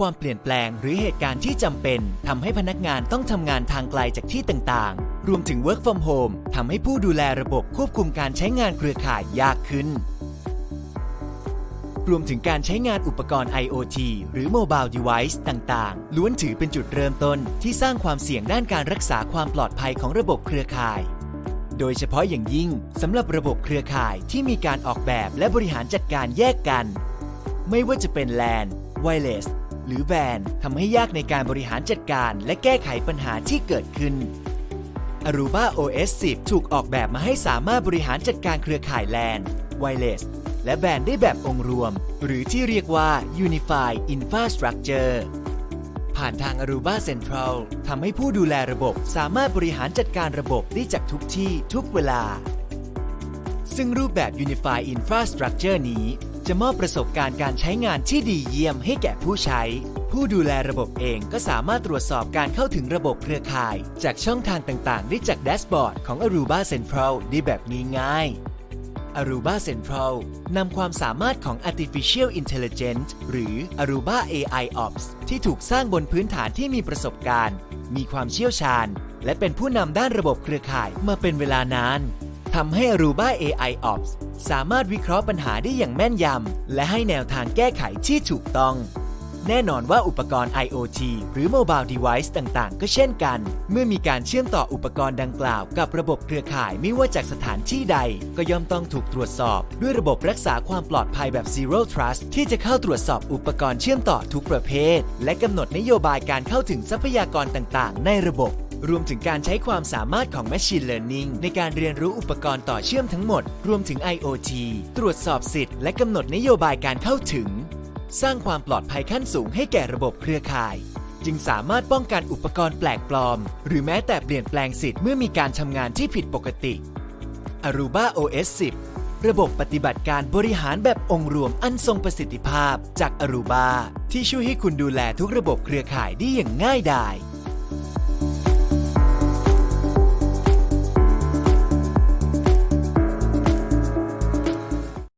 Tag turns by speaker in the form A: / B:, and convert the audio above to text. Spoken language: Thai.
A: ความเปลี่ยนแปลง หรือเหตุการณ์ที่จำเป็น ทำให้พนักงานต้องทำงานทางไกลจากที่ต่างๆ รวมถึง work from home ทำให้ผู้ดูแลระบบควบคุมการใช้งานเครือข่ายยากขึ้น รวมถึงการใช้งานอุปกรณ์ IoT หรือ Mobile Device ต่างๆ ล้วนถือเป็นจุดเริ่มต้นที่สร้างความเสี่ยงด้านการรักษาความปลอดภัยของระบบเครือข่ายโดยเฉพาะอย่างยิ่งสำหรับระบบเครือข่ายที่มีการออกแบบและบริหารจัดการแยกกัน ไม่ว่าจะเป็น LAN Wireless หรือ WAN ทำให้ยากในการบริหารจัดการและแก้ไขปัญหาที่เกิดขึ้น Aruba OS 10 ถูกออกแบบมาให้สามารถบริหารจัดการเครือข่าย LAN Wireless และแบนได้แบบองค์รวม หรือที่เรียกว่า Unified Infrastructure ผ่านทาง Aruba Central ทำให้ผู้ดูแลระบบสามารถบริหารจัดการระบบได้จากทุกที่ทุกเวลา ซึ่งรูปแบบ Unified Infrastructure นี้ จะมอบประสบการณ์การใช้งานที่ดีเยี่ยมให้แก่ผู้ใช้ ผู้ดูแลระบบเองก็สามารถตรวจสอบการเข้าถึงระบบเครือข่าย จากช่องทางต่างๆ ได้จากแดชบอร์ดของ Aruba Central ได้แบบง่ายๆ Aruba Central นำความสามารถของ Artificial Intelligence หรือ Aruba AI Ops ที่ถูกสร้างบนพื้นฐานที่มีประสบการณ์ มีความเชี่ยวชาญ และเป็นผู้นำด้านระบบเครือข่ายมาเป็นเวลานานทำให้ Aruba AI Ops สามารถวิเคราะห์ปัญหาได้อย่างแม่นยำ และให้แนวทางแก้ไขที่ถูกต้อง แน่นอนว่าอุปกรณ์ IoT หรือ Mobile Device ต่างๆ ก็เช่นกัน เมื่อมีการเชื่อมต่ออุปกรณ์ดังกล่าวกับระบบเครือข่ายไม่ว่าจากสถานที่ใด ก็ย่อมต้องถูกตรวจสอบ ด้วยระบบรักษาความปลอดภัยแบบ Zero Trust ที่จะเข้าตรวจสอบอุปกรณ์เชื่อมต่อทุกประเภท และกำหนดนโยบายการเข้าถึงทรัพยากรต่างๆ ในระบบ รวมถึงการใช้ความสามารถของ Machine Learning ในการเรียนรู้อุปกรณ์ต่อเชื่อมทั้งหมด รวมถึง IoT ตรวจสอบสิทธิ์และกำหนดนโยบายการเข้าถึง สร้างความปลอดภัยขั้นสูงให้แก่ระบบเครือข่าย จึงสามารถป้องกันอุปกรณ์แปลกปลอม หรือแม้แต่เปลี่ยนแปลงสิทธิ์เมื่อมีการทำงานที่ผิดปกติ Aruba OS 10 ระบบปฏิบัติการบริหารแบบองค์รวมอันทรงประสิทธิภาพจาก Aruba ที่ช่วยให้คุณดูแลทุกระบบเครือข่ายได้อย่างง่ายดาย